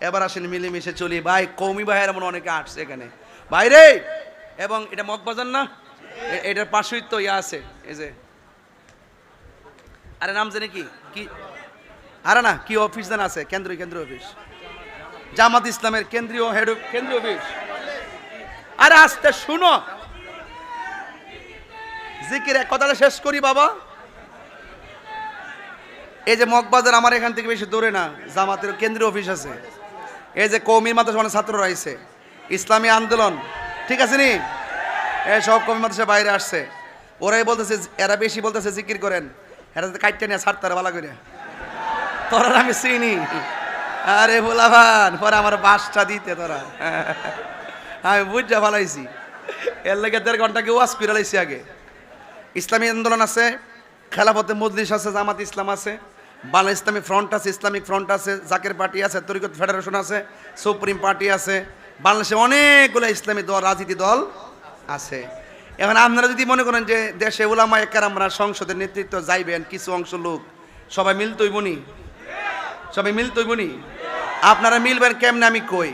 এবার আসেন মিলেমিশে চলি। ভাই, কৌমি ভাইয়ের এমন অনেকে আসছে এখানে। বাইরে এবং এটা মগবাজার না? এটার পাশেই তো ইয়া আছে, এই যে। আরে নাম জানে কি? কি? আরে না, কি অফিস জানা আছে? কেন্দ্রীয় কেন্দ্রীয় অফিস। জামাত ইসলামের কেন্দ্রীয় হেড কেন্দ্রীয় অফিস। আরে আস্তে শুনো। জিকির এক কথাটা শেষ করি বাবা। এই যে মগবাজার আমার এখান থেকে বেশি দূরে না, জামাতের কেন্দ্রীয় অফিস আছে। এই যে কৌমির মাদ্রাসা মানে ছাত্র আইছে, ইসলামী আন্দোলন, ঠিক আছে নি? এই সব কৌমি মাদ্রাসা বাইরে আসছে। ওরাই বলতেছে এরা বেশি বলতেছে জিকির করেন, এরা তো কাইটটা নিয়ে ছাড়তে বালা করে তোরা আমি চিনি। আরে ভোলাভান পরে আমার বাসটা দিতে তোরা। আমি বুঝা ভালাইছি এর লেগে দেড় ঘণ্টা কেউ ওয়াজ পিরালাইছি আগে। ইসলামী আন্দোলন আছে, খেলাফতে মজলিস আছে, জামাত ইসলাম আছে। বাংলা ইসলামিক ফ্রন্ট আছে, ইসলামিক ফ্রন্ট আছে, জাকের পার্টি আছে, তরিকত ফেডারেশন আছে, সুপ্রিম পার্টি আছে। বাংলাদেশে অনেকগুলো ইসলামী দল, রাজনীতি দল আছে। এখন আপনারা যদি মনে করেন যে দেশে ওলামা একার আমরা সংসদের নেতৃত্ব যাইবেন কিছু অংশ লোক, সবাই মিল মিলতইবনি সবাই মিল মিলতইবনি আপনারা মিলবেন কেমনে আমি কই?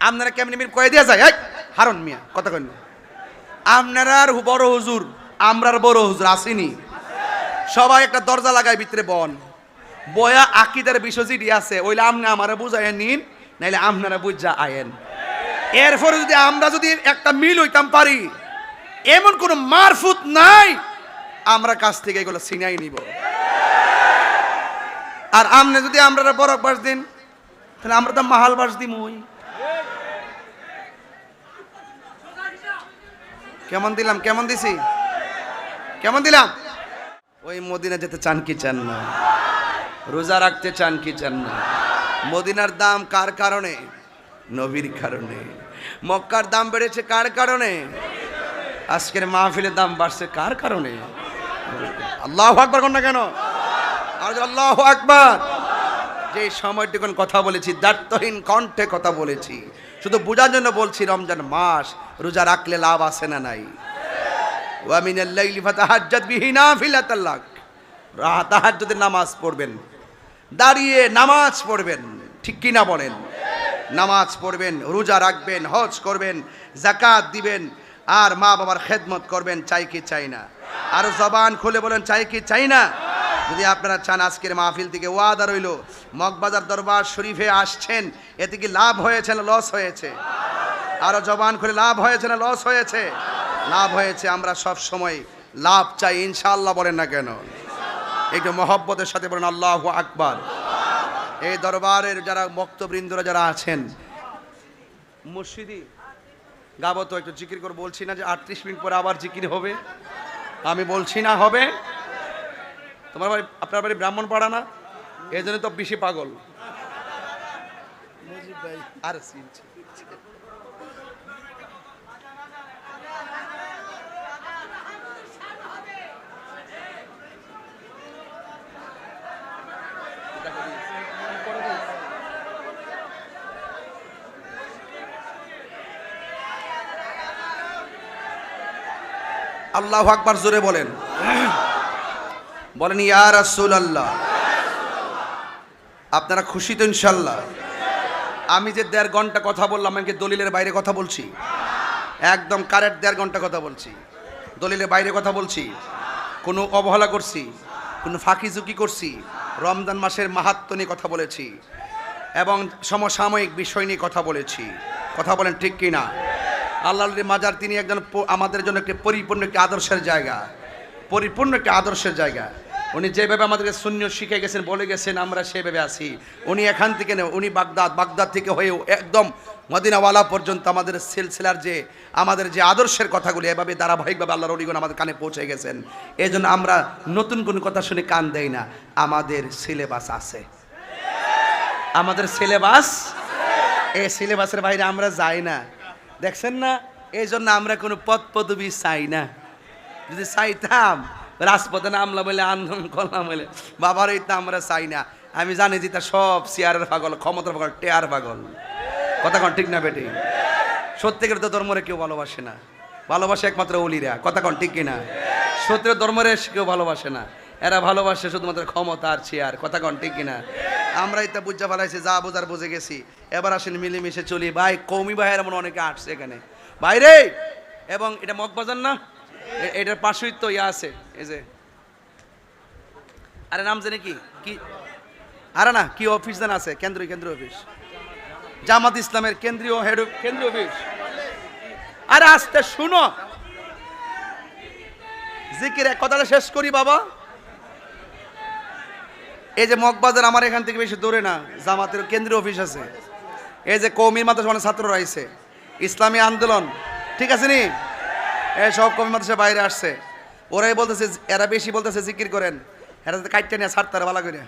আপনারা কেমনে মিল কয়ে দেওয়া যায়? হারন মিয়া, কথা কই না। আপনারা আর বড় হুজুর, আমরার বড় হুজুর আসেনি। সবাই একটা দরজা লাগায় ভিতরে বন। বয়া আকিদার বিষয় যেটি আছে, ওইলে আপনি আমারে বুঝাই নিন, নাইলে আপনারা বুঝা আয়েন। এরপরে যদি আমরা যদি একটা মিল হইতাম পারি, এমন কোন মারফুত নাই, আমরা কাছ থেকে এগুলো ছিনাই নিব। আর আমনে যদি আমরা বরফ বাস দিন, তাহলে আমরা তো মাহাল বাস দিম ওই কেমন দিলাম, কেমন দিছি? কেমন দিলাম? ওই মদিনা যেতে চান কি চান না? রোজা রাখতে চান কি চান না? মদিনার দাম কার কারণে? নবীর কারণে। মক্কার দাম বেড়েছে কার কারণে? আজকের মাহফিলের দাম বাড়ছে কার কারণে? আল্লাহ আকবার কোন না কেন? আর আল্লাহ আকবার। যে সময়টুকুন কথা বলেছি দার্থহীন কণ্ঠে কথা বলেছি। শুধু বোঝার জন্য বলছি, রমজান মাস, রোজা রাখলে লাভ আছে না নাই? ওয়ামিনাল লাইলি ফাতাহাজ্জাত বিহি নাফিলাতাল লাক। তাহাজ্জুদের নামাজ পড়বেন। দাঁড়িয়ে নামাজ পড়বেন। ঠিক কিনা বলেন? নামাজ পড়বেন, রোজা রাখবেন, হজ করবেন জাকাত দিবেন, আর মা বাবার খেদমত করবেন, চাই কি চাই না? আর জবান খুলে বলেন, চাই কি চাই না? যদি আপনারা চান আজকের মাহফিল থেকে ওয়াদা রইল, মগবাজার দরবার শরীফে আসছেন, এতে কি লাভ হয়েছে না লস হয়েছে? আরও জবান খুলে, লাভ হয়েছে না লস হয়েছে? লাভ হয়েছে, আমরা সব সময় লাভ চাই, ইনশাআল্লাহ বলেন না কেন? একটু মহব্বতের সাথে বলেন আল্লাহ আকবার। এই দরবারের যারা বক্তবৃন্দরা যারা আছেন মুর্শিদি গাবো তো একটু জিকির করে বলছি না যে আটত্রিশ মিনিট পরে আবার জিকির হবে। আমি বলছি না হবে। তোমার বাড়ি আপনার বাড়ি ব্রাহ্মণ পাড়া না? এই জন্য তো বেশি পাগল। আর আল্লাহ আকবার জোরে বলেন। বলেন, ইয়া রাসূল আল্লাহ আপনারা খুশি তো ইনশাল্লাহ আমি যে দেড় ঘণ্টা কথা বললাম, আমি দলিলের বাইরে কথা বলছি? একদম কারেক্ট দেড় ঘণ্টা কথা বলছি। দলিলের বাইরে কথা বলছি। কোনো অবহেলা করছি, কোনো ফাঁকি ঝুঁকি করছি, রমজান মাসের মাহাত্ম নিয়ে কথা বলেছি এবং সমসাময়িক বিষয় নিয়ে কথা বলেছি। কথা বলেন ঠিক কি না আল্লাহ মাজার, তিনি একজন আমাদের জন্য একটি পরিপূর্ণ একটি আদর্শের জায়গা। পরিপূর্ণ একটি আদর্শের জায়গা। উনি যেভাবে আমাদেরকে শূন্য শিখে গেছেন, বলে গেছেন, আমরা সেভাবে আছি। উনি এখান থেকে নেই, উনি বাগদাদ বাগদাদ থেকে হয়ে একদম মদিনাওয়ালা পর্যন্ত আমাদের সিলসিলার যে, আমাদের যে আদর্শের কথাগুলি, এভাবে ধারাবাহিকভাবে আল্লাহর অলিগণ আমাদের কানে পৌঁছে গেছেন। এই আমরা নতুন কোনো কথা শুনে কান দেই না, আমাদের সিলেবাস আছে। আমাদের সিলেবাস? এই সিলেবাসের বাইরে আমরা যাই না। দেখছেন না? এই জন্য আমরা কোনো পদ পদবি চাই না। যদি চাইতাম, রাজপথে নামলা বলে, আন্দোলন করলাম বলে, বাবার এই তো আমরা চাই না। আমি জানি যে তা সব চেয়ারের পাগল, ক্ষমতার পাগল, টেয়ার পাগল। কথা কন ঠিক না বেটি? সত্যিকার তো ধর্মরে কেউ ভালোবাসে না। ভালোবাসে একমাত্র অলিরা। কথা কন ঠিক কিনা? সত্যের ধর্মরে কেউ ভালোবাসে না। এরা ভালোবাসে শুধুমাত্র ক্ষমতা আর চেয়ার কথা কন ঠিক কিনা? আমরা এটা বুঝা ফেলাইছি, যা বোঝার বুঝে গেছি। এবার আসেন মিলেমিশে চলি। ভাই কৌমি ভাইয়ের এমন অনেকে আসছে এখানে। বাইরে এবং এটা মগবাজার না? এটার পাশেই তো ইয়া আছে, এই যে। আরে নাম জানে কি? কি? আরে না, কি অফিস জানা আছে? কেন্দ্রীয় কেন্দ্রীয় অফিস। জামাত ইসলামের কেন্দ্রীয় হেড কেন্দ্রীয় অফিস। আরে আসতে শুনো। জিকির কথাটা শেষ করি বাবা। এই যে মগবাজার আমার এখান থেকে বেশি দূরে না, জামাতের কেন্দ্রীয় অফিস আছে। এই যে কৌমির মাদ্রাসা মানে ছাত্ররা আইছে। ইসলামী আন্দোলন, ঠিক আছে নি? এই সব কৌমি মাদ্রাসা বাইরে আসছে। ওরাই বলতেছে এরা বেশি বলতেছে জিকির করেন। এরা তো কাইটটা নিয়ে ছাড়তে বালা করে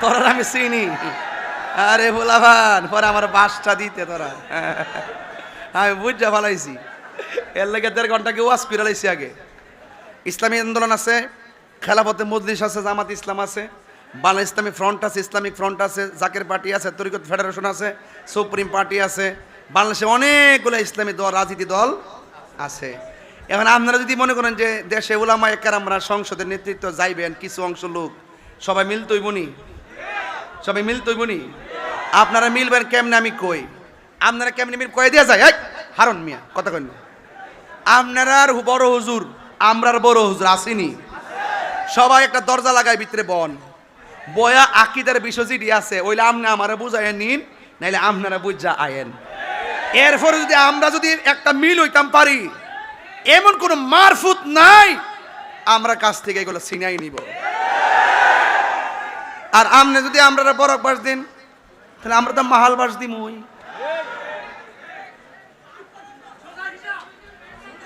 তোরা আমি চিনি। আরে ভোলাভান পরে আমার বাসটা দিতে তোরা। আমি বুঝা ভালাইছি এর লেগে দেড় ঘণ্টা কেউ পিরালাইছি আগে। ইসলামী আন্দোলন আছে, খেলাফতে মজলিস আছে, জামাত ইসলাম আছে। বাংলা ইসলামী ফ্রন্ট আছে, ইসলামিক ফ্রন্ট আছে, জাকের পার্টি আছে, তরিকত ফেডারেশন আছে, সুপ্রিম পার্টি আছে, বাংলাদেশে অনেকগুলো ইসলামী দল, রাজনীতি দল আছে। এখন আপনারা যদি মনে করেন যে দেশে ওলামা একার আমরা সংসদের নেতৃত্ব যাইবেন কিছু অংশ লোক, সবাই মিলতইবনি সবাই মিলতইবনি আপনারা মিলবেন কেমনে আমি কই? আপনারা কেমনে মিল, কয়ে দেওয়া যায়? হারন মিয়া, কথা কই না। আপনারা আর বড় হুজুর, আমরার বড় হুজুর আসেনি। সবাই একটা দরজা লাগায় ভিতরে বন। বয়া আকিদার বিষয় যেটি আছে, ওইলে আপনি আমারে বুঝাই নিন, নাইলে আপনারা বুঝা আয়েন। এরপরে যদি আমরা যদি একটা মিল হইতাম পারি, এমন কোন মারফুত নাই, আমরা কাছ থেকে এগুলো ছিনাই নিব। আর আমনে যদি আমরা বরফ বাস দিন, তাহলে আমরা তো মাহাল বাস দিম ওই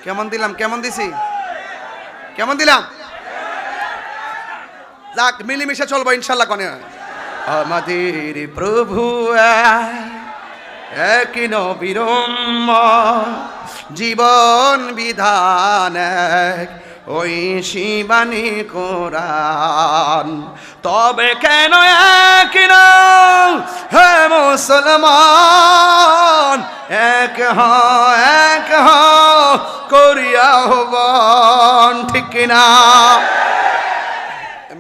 কেমন দিলাম, কেমন দিছি? কেমন দিলাম? যাক মিলেমিশে চলবো ইনশাল্লাহ কনে আমাদের প্রভু এক নবীরম জীবন বিধান ওই শিবানী কোরআন। তবে কেন এক হে মুসলমান? এক হ এক হ করিয়া হবন, ঠিক কিনা?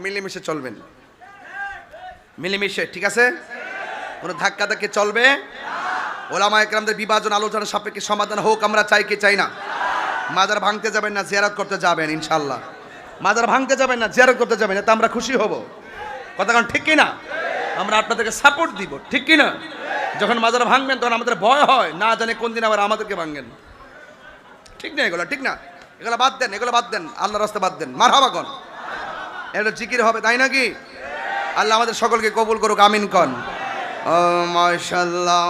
মিলেমিশে চলবেন। মিলেমিশে, ঠিক আছে? কোনো ধাক্কা ধাক্কি চলবে? ওলামা একরামদের বিভাজন আলোচনা সাপেক্ষে সমাধান হোক, আমরা চাই কি চাই না। মাজার ভাঙতে যাবেন না, জিয়ারত করতে যাবেন ইনশাল্লাহ মাজার ভাঙতে যাবেন না, জিয়ারত করতে যাবেন এতে আমরা খুশি হব। কথা কারণ ঠিক কিনা? আমরা আপনাদেরকে সাপোর্ট দিব, ঠিক কিনা? যখন মাজার ভাঙবেন, তখন আমাদের ভয় হয়, না জানে কোন দিন আবার আমাদেরকে ভাঙবেন। ঠিক না এগুলো, ঠিক না? এগুলো বাদ দেন, এগুলো বাদ দেন আল্লাহ রাস্তা বাদ দেন। মার হাবা কন। এটা জিকির হবে তাই নাকি? আল্লাহ আমাদের সকলকে কবুল করুক আমিন কন। মাশাল্লাহ